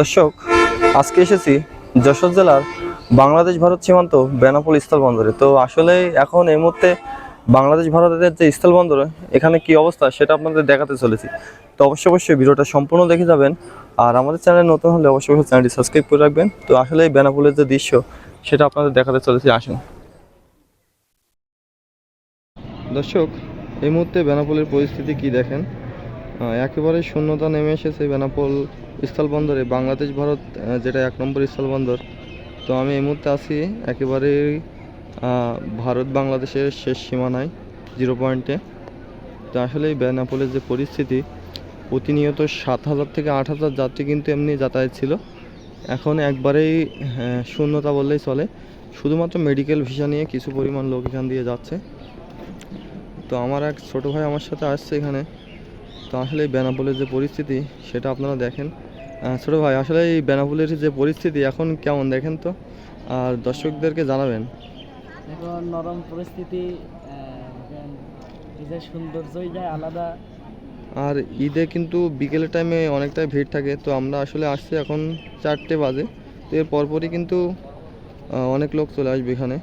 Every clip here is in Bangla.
দর্শক, আজকে এসেছি যশোর জেলার বাংলাদেশ ভারত সীমান্ত বেনাপোল স্থলবন্দরে তো আসলে এখন এই মুহূর্তে বাংলাদেশ ভারতের যে স্থল স্থলবন্দর এখানে কি অবস্থা সেটা আপনাদের দেখাতে চলেছি। তো অবশ্যই অবশ্যই ভিডিওটা সম্পূর্ণ দেখে যাবেন। আর আমাদের চ্যানেল নতুন হলে অবশ্যই অবশ্যই চ্যানেলটি সাবস্ক্রাইব করে রাখবেন। তো আসলে এই বেনাপোলের যে দৃশ্য, সেটা আপনাদের দেখাতে চলেছি। আসুন। দর্শক, এই মুহূর্তে বেনাপোলের পরিস্থিতি কি দেখেন? একেবারে শূন্যতা নেমে এসেছে বেনাপোল স্থলবন্দরে বাংলাদেশ, ভারত যেটা এক নম্বর স্থলবন্দর তো আমি এই মুহূর্তে আছি একেবারে ভারত বাংলাদেশের শেষ সীমানায় জিরো পয়েন্টে তো আসলে এই বেনাপোলের যে পরিস্থিতি, প্রতিনিয়ত সাত হাজার থেকে আট হাজার যাত্রী কিন্তু এমনি যাতায়াত ছিল। এখন একবারেই শূন্যতা বললেই চলে। শুধুমাত্র মেডিকেল ভিসা নিয়ে কিছু পরিমাণ লোক এখান দিয়ে যাচ্ছে। তো আমার এক ছোট ভাই আমার সাথে আসছে এখানে। তো আসলে এই বেনাপোলের যে পরিস্থিতি সেটা আপনারা দেখেন। ছোটো ভাই আসলে এই বেনাপোলের যে পরিস্থিতি এখন কেমন দেখেন তো? আর দর্শকদেরকে জানাবেন। এখন নরম পরিস্থিতি যে সৌন্দর্যই যায় আলাদা। আর ঈদে কিন্তু বিকেলের টাইমে অনেকটাই ভিড় থাকে তো আমরা আসলে আসছি এখন চারটে বাজে। তো এর পরপরই কিন্তু অনেক লোক চলে আসবে এখানে।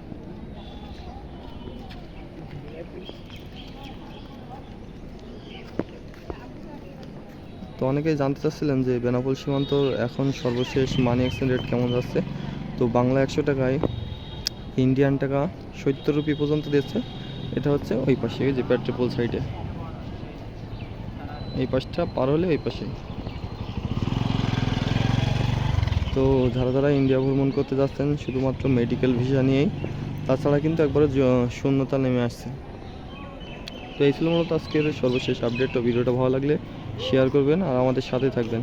তো অনেকেই জানতে চাচ্ছিলেন যে বেনাপোল সীমান্ত এখন সর্বশেষ মানি এক্সচেঞ্জ রেট কেমন যাচ্ছে? তো বাংলা একশো টাকায় ইন্ডিয়ান টাকা সত্তর রুপি পর্যন্ত দিচ্ছে। এটা হচ্ছে ওই পাশে যে পেট্রোপোল সাইডে এই পাশটা পার হলে ওই পাশে। তো যারা যারা ইন্ডিয়া ভ্রমণ করতে যাচ্ছেন, শুধুমাত্র মেডিকেল ভিসা নিয়েই, তাছাড়া কিন্তু একবারে শূন্যতা নেমে আসছে। তো এই ছিল মূলত আজকের সর্বশেষ আপডেট তো ভিডিওটা ভালো লাগলে শেয়ার করবেন আর আমাদের সাথে থাকবেন।